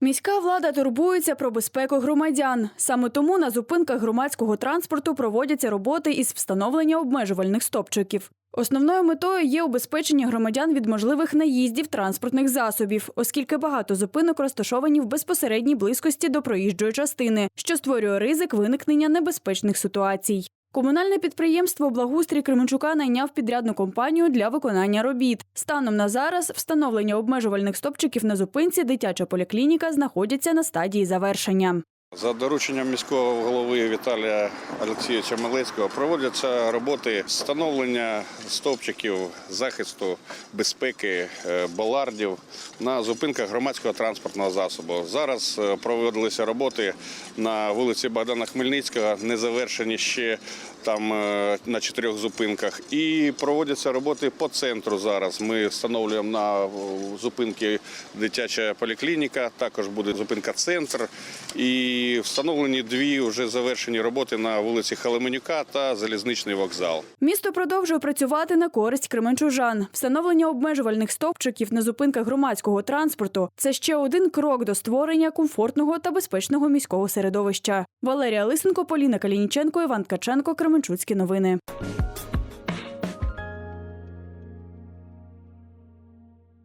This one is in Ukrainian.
Міська влада турбується про безпеку громадян. Саме тому на зупинках громадського транспорту проводяться роботи із встановлення обмежувальних стопчиків. Основною метою є убезпечення громадян від можливих наїздів транспортних засобів, оскільки багато зупинок розташовані в безпосередній близькості до проїжджої частини, що створює ризик виникнення небезпечних ситуацій. Комунальне підприємство Благоустрій Кременчука найняв підрядну компанію для виконання робіт. Станом на зараз встановлення обмежувальних стопчиків на зупинці дитяча поліклініка знаходяться на стадії завершення. За дорученням міського голови Віталія Олексійовича Малецького проводяться роботи встановлення стовпчиків захисту безпеки е, балардів на зупинках громадського транспортного засобу. Зараз е, проводилися роботи на вулиці Богдана Хмельницького, не завершені ще там е, на чотирьох зупинках. І проводяться роботи по центру зараз. Ми встановлюємо на зупинки дитяча поліклініка, також буде зупинка центр. Встановлені дві вже завершені роботи на вулиці Халеменюка та залізничний вокзал. Місто продовжує працювати на користь кременчужан. Встановлення обмежувальних стовпчиків на зупинках громадського транспорту це ще один крок до створення комфортного та безпечного міського середовища. Валерія Лисенко, Поліна Калініченко, Іван Ткаченко, Кременчуцькі новини.